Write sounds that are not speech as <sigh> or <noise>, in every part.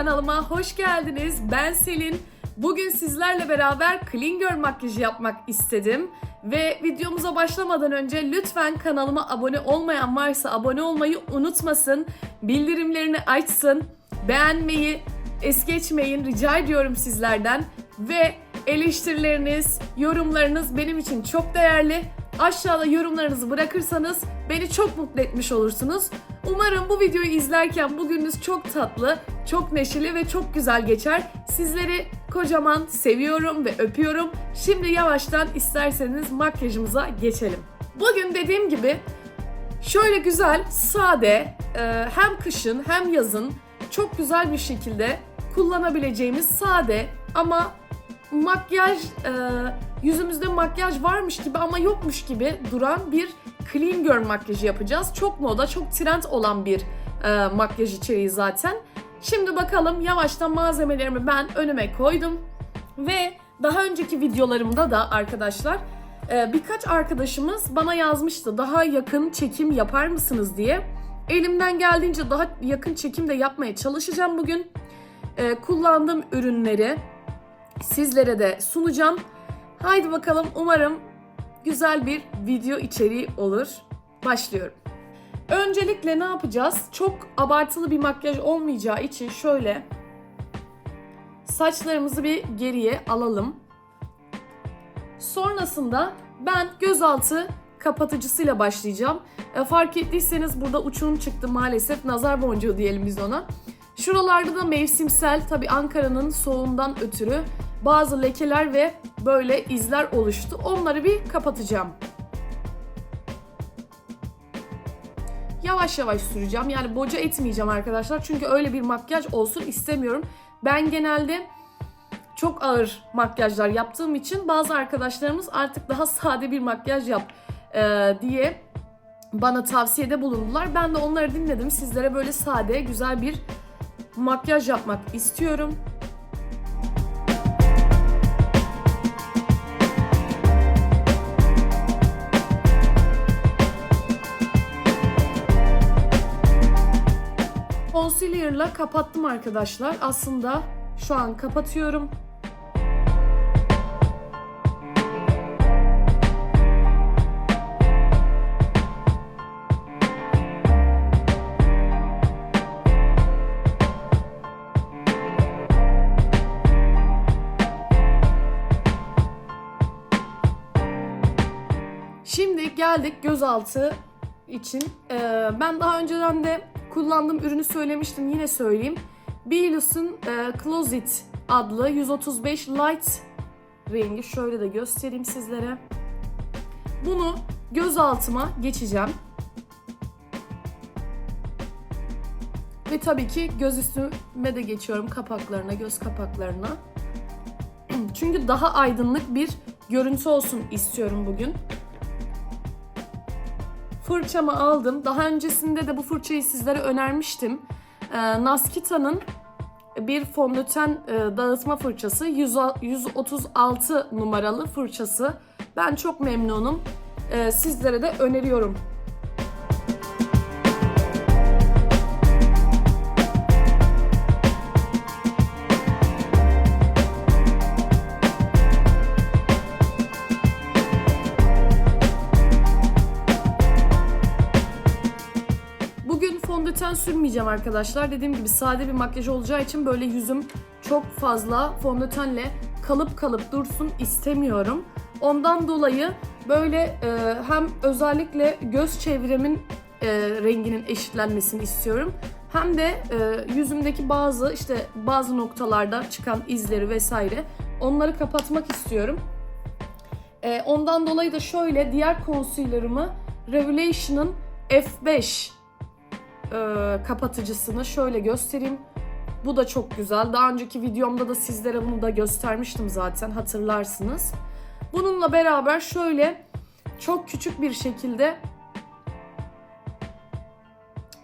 kanalıma hoş geldiniz. Ben Selin. Bugün sizlerle beraber clean girl makyajı yapmak istedim. Ve videomuza başlamadan önce lütfen kanalıma abone olmayan varsa abone olmayı unutmasın. Bildirimlerini açsın. Beğenmeyi es geçmeyin rica ediyorum sizlerden. Ve eleştirileriniz, yorumlarınız benim için çok değerli. Aşağıda yorumlarınızı bırakırsanız beni çok mutlu etmiş olursunuz. Umarım bu videoyu izlerken bugününüz çok tatlı, çok neşeli ve çok güzel geçer. Sizleri kocaman seviyorum ve öpüyorum. Şimdi yavaştan isterseniz makyajımıza geçelim. Bugün dediğim gibi şöyle güzel, sade, e, hem kışın hem yazın çok güzel bir şekilde kullanabileceğimiz sade ama makyaj e, yüzümüzde makyaj varmış gibi ama yokmuş gibi duran bir clean girl makyajı yapacağız. Çok moda, çok trend olan bir e, makyaj içeriği zaten. Şimdi bakalım yavaştan malzemelerimi ben önüme koydum ve daha önceki videolarımda da arkadaşlar e, birkaç arkadaşımız bana yazmıştı daha yakın çekim yapar mısınız diye. Elimden geldiğince daha yakın çekim de yapmaya çalışacağım bugün. E, kullandığım ürünleri sizlere de sunacağım. Haydi bakalım umarım güzel bir video içeriği olur. Başlıyorum. Öncelikle ne yapacağız? Çok abartılı bir makyaj olmayacağı için şöyle saçlarımızı bir geriye alalım. Sonrasında ben gözaltı kapatıcısıyla başlayacağım. E, fark ettiyseniz burada uçurum çıktı maalesef. Nazar boncuğu diyelim biz ona. Şuralarda da mevsimsel tabi Ankara'nın soğuğundan ötürü bazı lekeler ve böyle izler oluştu. Onları bir kapatacağım. Yavaş yavaş süreceğim. Yani boca etmeyeceğim arkadaşlar. Çünkü öyle bir makyaj olsun istemiyorum. Ben genelde çok ağır makyajlar yaptığım için bazı arkadaşlarımız artık daha sade bir makyaj yap e, diye bana tavsiyede bulundular. Ben de onları dinledim. Sizlere böyle sade, güzel bir makyaj yapmak istiyorum. Concealer'la kapattım arkadaşlar. Aslında şu an kapatıyorum. Şimdi geldik gözaltı için. Ee, ben daha önceden de kullandığım ürünü söylemiştim yine söyleyeyim. Bielus'un e, Closet adlı 135 Light rengi şöyle de göstereyim sizlere. Bunu göz altıma geçeceğim. Ve tabii ki göz üstüme de geçiyorum kapaklarına, göz kapaklarına. <clears throat> Çünkü daha aydınlık bir görüntü olsun istiyorum bugün. Fırçamı aldım. Daha öncesinde de bu fırçayı sizlere önermiştim. Ee, Naskita'nın bir fondöten e, dağıtma fırçası. 100, 136 numaralı fırçası. Ben çok memnunum. Ee, sizlere de öneriyorum. Bugün fondöten sürmeyeceğim arkadaşlar. Dediğim gibi sade bir makyaj olacağı için böyle yüzüm çok fazla fondötenle kalıp kalıp dursun istemiyorum. Ondan dolayı böyle e, hem özellikle göz çevremin e, renginin eşitlenmesini istiyorum. Hem de e, yüzümdeki bazı işte bazı noktalarda çıkan izleri vesaire onları kapatmak istiyorum. E, ondan dolayı da şöyle diğer concealer'ımı Revelation'ın F5 e, kapatıcısını şöyle göstereyim. Bu da çok güzel. Daha önceki videomda da sizlere bunu da göstermiştim zaten hatırlarsınız. Bununla beraber şöyle çok küçük bir şekilde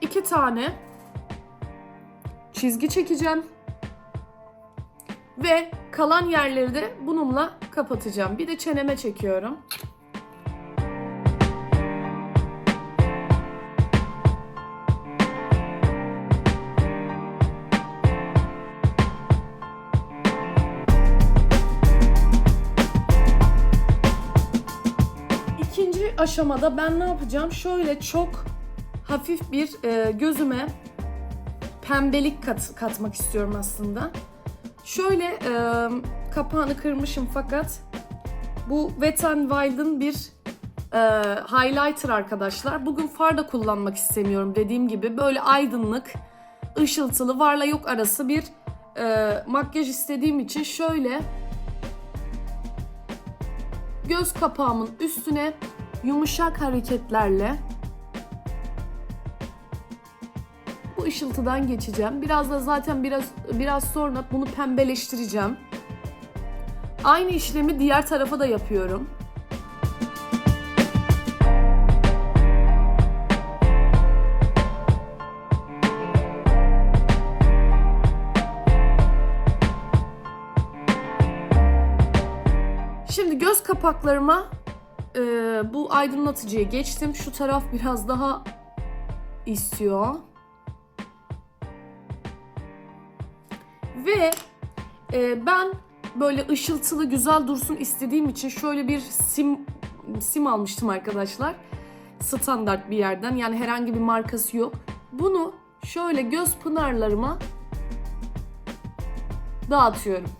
iki tane çizgi çekeceğim. Ve kalan yerleri de bununla kapatacağım. Bir de çeneme çekiyorum. Aşamada ben ne yapacağım? Şöyle çok hafif bir e, gözüme pembelik kat, katmak istiyorum aslında. Şöyle e, kapağını kırmışım fakat bu Wet n Wild'ın bir e, highlighter arkadaşlar. Bugün far da kullanmak istemiyorum dediğim gibi. Böyle aydınlık, ışıltılı, varla yok arası bir e, makyaj istediğim için şöyle göz kapağımın üstüne yumuşak hareketlerle bu ışıltıdan geçeceğim. Biraz da zaten biraz biraz sonra bunu pembeleştireceğim. Aynı işlemi diğer tarafa da yapıyorum. Şimdi göz kapaklarıma e, bu aydınlatıcıyı geçtim. Şu taraf biraz daha istiyor. Ve e, ben böyle ışıltılı güzel dursun istediğim için şöyle bir sim sim almıştım arkadaşlar. Standart bir yerden yani herhangi bir markası yok. Bunu şöyle göz pınarlarıma dağıtıyorum.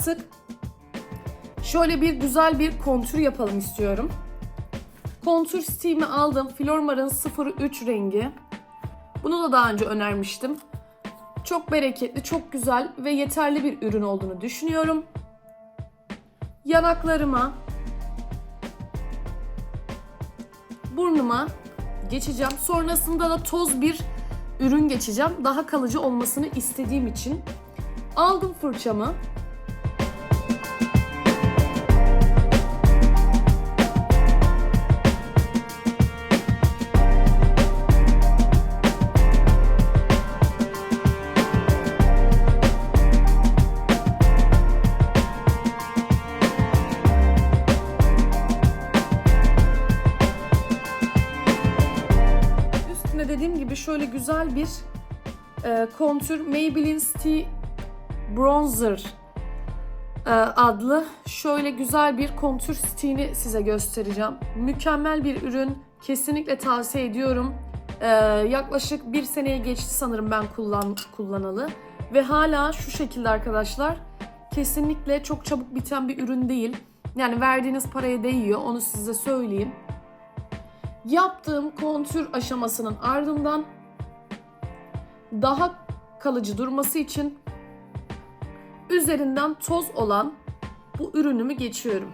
Artık şöyle bir güzel bir kontür yapalım istiyorum. Kontür Steam'i aldım. Flormar'ın 03 rengi. Bunu da daha önce önermiştim. Çok bereketli, çok güzel ve yeterli bir ürün olduğunu düşünüyorum. Yanaklarıma, burnuma geçeceğim. Sonrasında da toz bir ürün geçeceğim. Daha kalıcı olmasını istediğim için. Aldım fırçamı. Güzel bir e, kontür Maybelline Stay Bronzer e, adlı şöyle güzel bir kontür stiğini size göstereceğim. Mükemmel bir ürün. Kesinlikle tavsiye ediyorum. E, yaklaşık bir seneye geçti sanırım ben kullan kullanalı. Ve hala şu şekilde arkadaşlar. Kesinlikle çok çabuk biten bir ürün değil. Yani verdiğiniz paraya değiyor. Onu size söyleyeyim. Yaptığım kontür aşamasının ardından daha kalıcı durması için üzerinden toz olan bu ürünümü geçiyorum.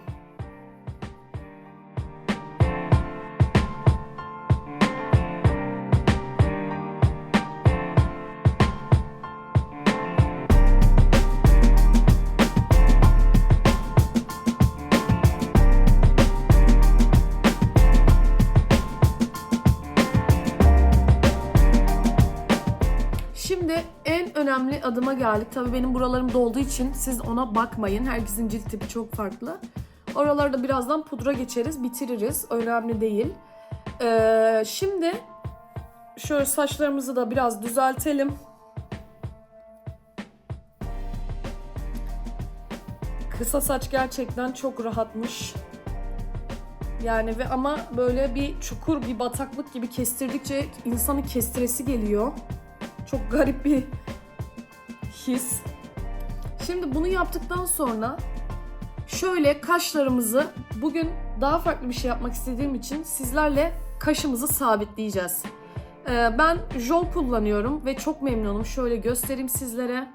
Adıma geldik. Tabii benim buralarım dolduğu için siz ona bakmayın. Herkesin cilt tipi çok farklı. Oralarda birazdan pudra geçeriz, bitiririz. Önemli değil. Ee, şimdi şöyle saçlarımızı da biraz düzeltelim. Kısa saç gerçekten çok rahatmış. Yani ve ama böyle bir çukur, bir bataklık gibi kestirdikçe insanın kestiresi geliyor. Çok garip bir his. Şimdi bunu yaptıktan sonra şöyle kaşlarımızı bugün daha farklı bir şey yapmak istediğim için sizlerle kaşımızı sabitleyeceğiz. Ee, ben jol kullanıyorum ve çok memnunum. Şöyle göstereyim sizlere.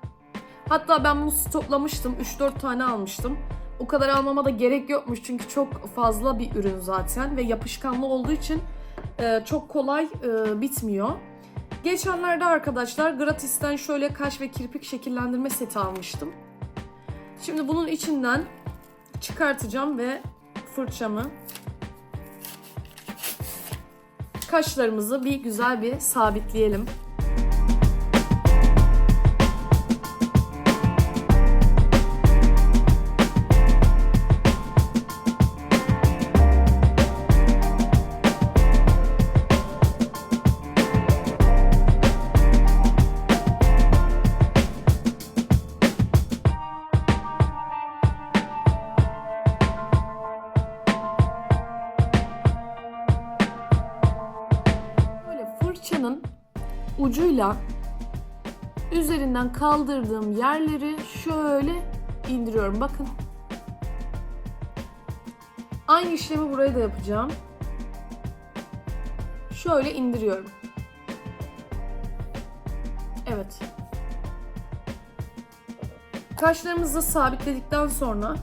Hatta ben bunu stoklamıştım. 3-4 tane almıştım. O kadar almama da gerek yokmuş çünkü çok fazla bir ürün zaten ve yapışkanlı olduğu için e, çok kolay e, bitmiyor. Geçenlerde arkadaşlar gratisten şöyle kaş ve kirpik şekillendirme seti almıştım. Şimdi bunun içinden çıkartacağım ve fırçamı kaşlarımızı bir güzel bir sabitleyelim. Ucuyla üzerinden kaldırdığım yerleri şöyle indiriyorum. Bakın. Aynı işlemi buraya da yapacağım. Şöyle indiriyorum. Evet. Kaşlarımızı sabitledikten sonra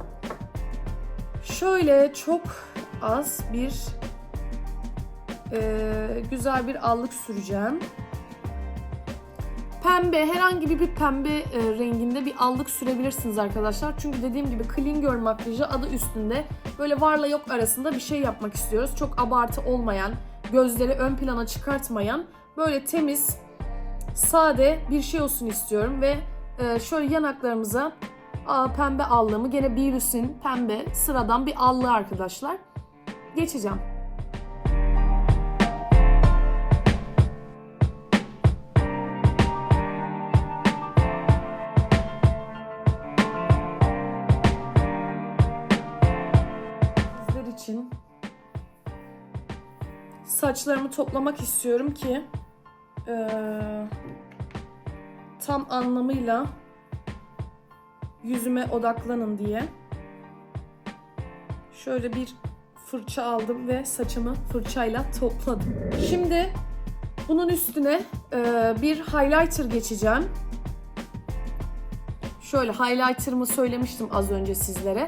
şöyle çok az bir e, güzel bir allık süreceğim. Pembe, herhangi bir pembe e, renginde bir allık sürebilirsiniz arkadaşlar. Çünkü dediğim gibi clean girl makyajı adı üstünde böyle varla yok arasında bir şey yapmak istiyoruz. Çok abartı olmayan, gözleri ön plana çıkartmayan, böyle temiz, sade bir şey olsun istiyorum ve e, şöyle yanaklarımıza aa, pembe allığımı gene Beulus'in pembe sıradan bir allığı arkadaşlar geçeceğim. İçin saçlarımı toplamak istiyorum ki eee, tam anlamıyla yüzüme odaklanın diye. Şöyle bir fırça aldım ve saçımı fırçayla topladım. Şimdi bunun üstüne eee, bir highlighter geçeceğim. Şöyle highlighter'ımı söylemiştim az önce sizlere.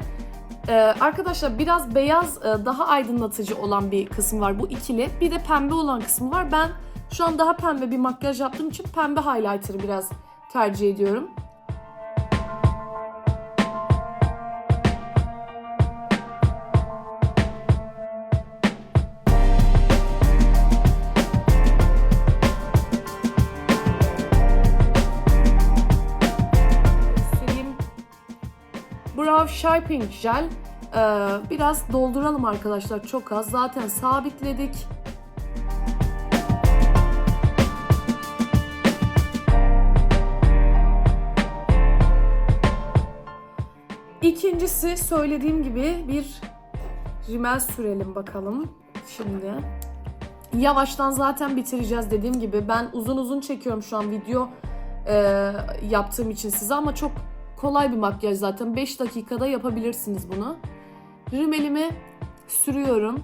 Ee, arkadaşlar biraz beyaz e, daha aydınlatıcı olan bir kısmı var bu ikili. Bir de pembe olan kısmı var. Ben şu an daha pembe bir makyaj yaptığım için pembe highlighter'ı biraz tercih ediyorum. Brow Sharpening Gel. Ee, biraz dolduralım arkadaşlar çok az. Zaten sabitledik. İkincisi söylediğim gibi bir rimel sürelim bakalım. Şimdi yavaştan zaten bitireceğiz dediğim gibi. Ben uzun uzun çekiyorum şu an video e, yaptığım için size ama çok kolay bir makyaj zaten. 5 dakikada yapabilirsiniz bunu. Rimelimi sürüyorum.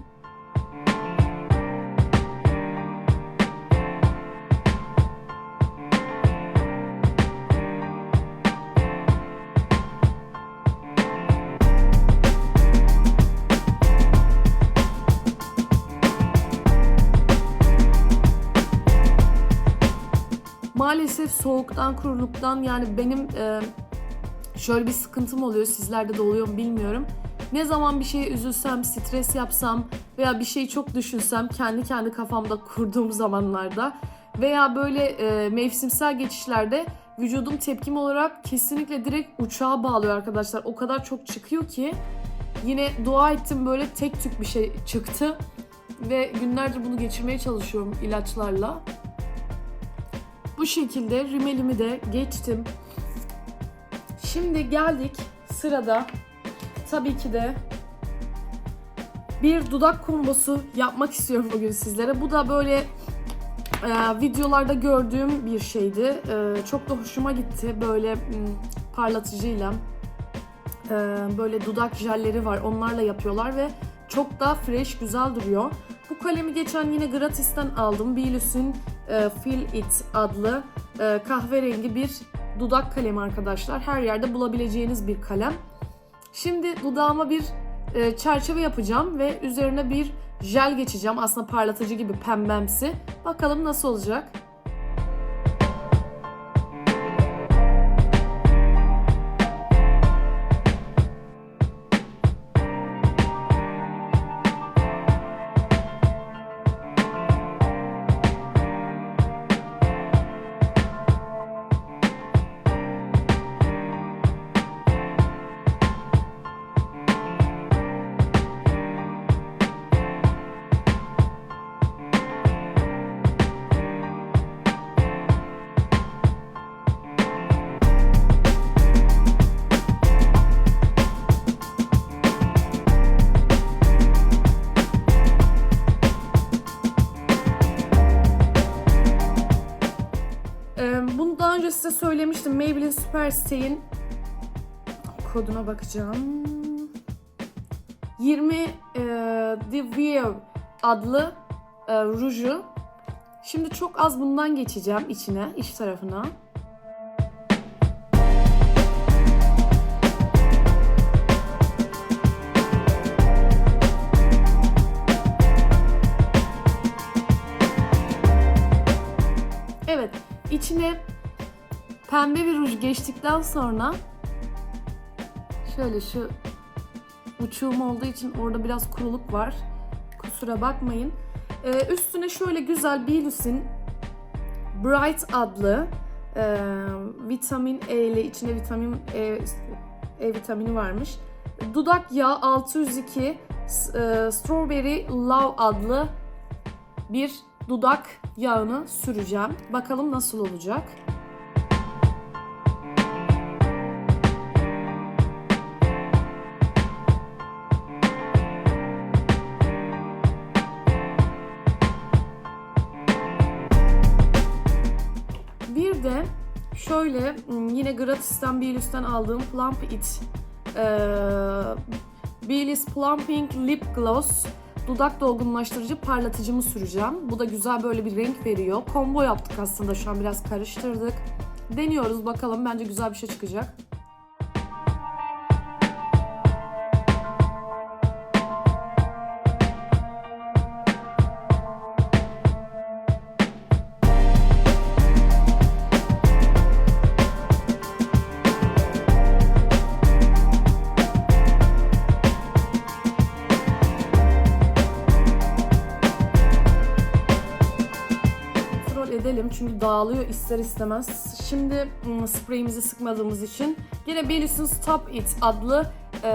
Maalesef soğuktan, kuruluktan yani benim e, şöyle bir sıkıntım oluyor. Sizlerde de oluyor mu bilmiyorum. Ne zaman bir şeye üzülsem, stres yapsam veya bir şeyi çok düşünsem kendi kendi kafamda kurduğum <laughs> zamanlarda veya böyle e, mevsimsel geçişlerde vücudum tepkim olarak kesinlikle direkt uçağa bağlıyor arkadaşlar. O kadar çok çıkıyor ki yine dua ettim böyle tek tük bir şey çıktı ve günlerce bunu geçirmeye çalışıyorum ilaçlarla. Bu şekilde rimelimi de geçtim. Şimdi geldik sırada tabii ki de bir dudak kombosu yapmak istiyorum bugün sizlere. Bu da böyle e, videolarda gördüğüm bir şeydi. E, çok da hoşuma gitti. Böyle m, parlatıcıyla e, böyle dudak jelleri var. Onlarla yapıyorlar ve çok da fresh, güzel duruyor. Bu kalemi geçen yine gratisten aldım. Beulus'un e, Feel It adlı e, kahverengi bir dudak kalemi arkadaşlar. Her yerde bulabileceğiniz bir kalem. Şimdi dudağıma bir e, çerçeve yapacağım ve üzerine bir jel geçeceğim. Aslında parlatıcı gibi pembemsi. Bakalım nasıl olacak. Size söylemiştim Maybelline Superstay'in koduna bakacağım. 20 e, The Wear adlı e, ruju. Şimdi çok az bundan geçeceğim içine, iç tarafına. Pembe bir ruj geçtikten sonra şöyle şu uçuğum olduğu için orada biraz kuruluk var. Kusura bakmayın. Ee, üstüne şöyle güzel Bilus'in Bright adlı e, vitamin E ile içinde vitamin E, E vitamini varmış. Dudak yağı 602 s- e, Strawberry Love adlı bir dudak yağını süreceğim. Bakalım nasıl olacak. Şöyle yine gratisten Bielis'ten aldığım Plump It eee Bielis Plumping Lip Gloss dudak dolgunlaştırıcı parlatıcımı süreceğim. Bu da güzel böyle bir renk veriyor. Combo yaptık aslında şu an biraz karıştırdık. Deniyoruz bakalım bence güzel bir şey çıkacak. Çünkü dağılıyor ister istemez. Şimdi ım, spreyimizi sıkmadığımız için yine Bielis'in Stop It adlı e,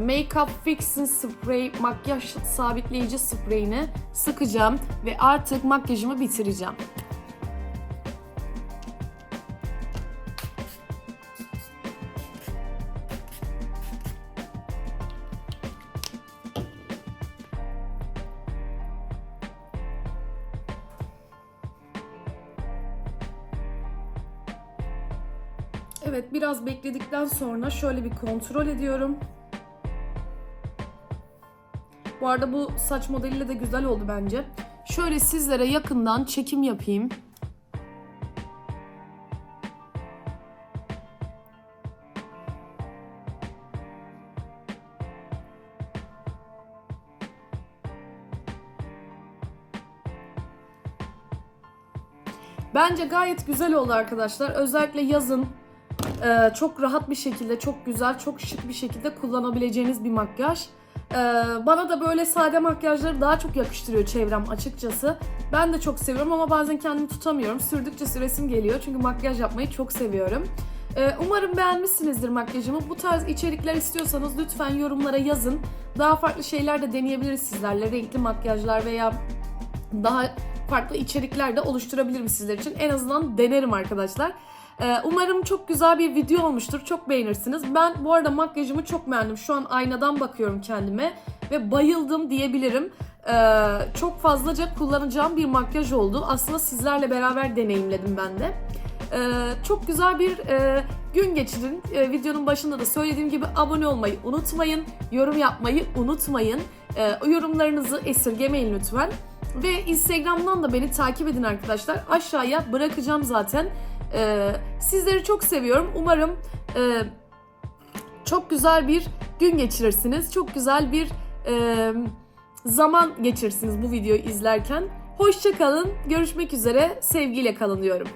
Makeup Fixing Spray makyaj sabitleyici spreyini sıkacağım ve artık makyajımı bitireceğim. Evet biraz bekledikten sonra şöyle bir kontrol ediyorum. Bu arada bu saç modeliyle de güzel oldu bence. Şöyle sizlere yakından çekim yapayım. Bence gayet güzel oldu arkadaşlar. Özellikle yazın e, çok rahat bir şekilde, çok güzel, çok şık bir şekilde kullanabileceğiniz bir makyaj. E, bana da böyle sade makyajları daha çok yakıştırıyor çevrem açıkçası. Ben de çok seviyorum ama bazen kendimi tutamıyorum. Sürdükçe süresim geliyor çünkü makyaj yapmayı çok seviyorum. E, umarım beğenmişsinizdir makyajımı. Bu tarz içerikler istiyorsanız lütfen yorumlara yazın. Daha farklı şeyler de deneyebiliriz sizlerle. Renkli makyajlar veya daha farklı içerikler de oluşturabilirim sizler için. En azından denerim arkadaşlar. Ee, umarım çok güzel bir video olmuştur. Çok beğenirsiniz. Ben bu arada makyajımı çok beğendim. Şu an aynadan bakıyorum kendime ve bayıldım diyebilirim. Ee, çok fazlaca kullanacağım bir makyaj oldu. Aslında sizlerle beraber deneyimledim ben de. Ee, çok güzel bir e, gün geçirin. Ee, videonun başında da söylediğim gibi abone olmayı unutmayın. Yorum yapmayı unutmayın. Yorumlarınızı esirgemeyin lütfen. Ve Instagram'dan da beni takip edin arkadaşlar. Aşağıya bırakacağım zaten. Ee, sizleri çok seviyorum. Umarım e, çok güzel bir gün geçirirsiniz. Çok güzel bir e, zaman geçirirsiniz bu videoyu izlerken. Hoşça kalın. Görüşmek üzere. Sevgiyle kalın diyorum.